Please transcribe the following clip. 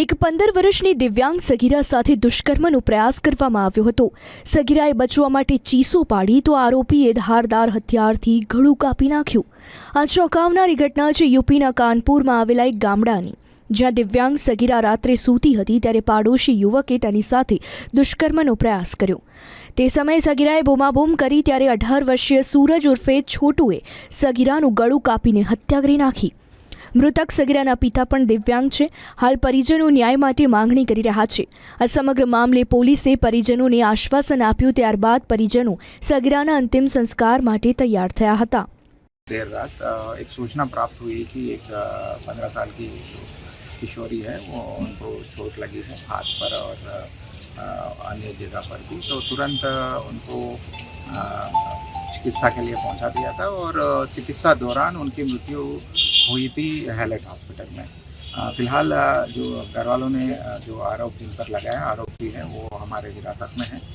એક પંદર વર્ષની દિવ્યાંગ સગીરા સાથે દુષ્કર્મનો પ્રયાસ કરવામાં આવ્યો હતો. સગીરાએ બચવા માટે ચીસો પાડી તો આરોપીએ ધારદાર હથિયારથી ગળું કાપી નાખ્યું. આ ચોંકાવનારી ઘટના છે યુપીના કાનપુરમાં આવેલા એક ગામડાની. જ્યાં દિવ્યાંગ સગીરા રાત્રે સૂતી હતી ત્યારે પાડોશી યુવકે તેની સાથે દુષ્કર્મનો પ્રયાસ કર્યો. તે સમયે સગીરાએ બૂમાબૂમ કરી ત્યારે અઢાર વર્ષીય સૂરજ ઉર્ફે છોટુએ સગીરાનું ગળું કાપીને હત્યા કરી નાખી. મૃતક સગીરાના પિતા પણ દિવ્યાંગ છે હાલ પરિજનો ન્યાય માટે માંગણી કરી રહ્યા છે આ સમગ્ર મામલે પોલીસે પરિજનોને આશ્વાસન આપ્યું ત્યારબાદ પરિજનો સગીરાના અંતિમ સંસ્કાર માટે તૈયાર થયા હતા देर रात अ, एक सूचना प्राप्त हुई कि एक पंद्रह साल की किशोरी है वो उनको चोट लगी है हाथ पर और अ, अन्य जगह पर भी तो तुरंत अ, उनको अ, चिकित्सा के लिए पहुंचा दिया था और अ, चिकित्सा दौरान उनकी मृत्यु हुई थी हैलेट हॉस्पिटल में अ, फिलहाल अ, जो घर वालों ने अ, जो आरोप इन पर लगाया आरोपी है वो हमारे हिरासत में है